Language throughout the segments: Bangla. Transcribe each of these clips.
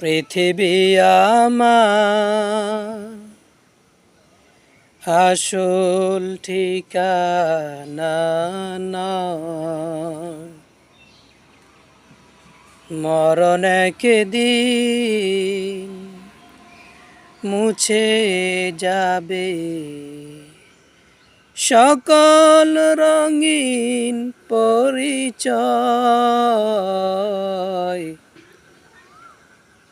পৃথিবী আমার আসল ঠিকানা। মরণ একদিন মুছে যাবে সকল রঙিন পরিচয়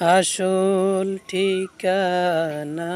আসল ঠিকানা।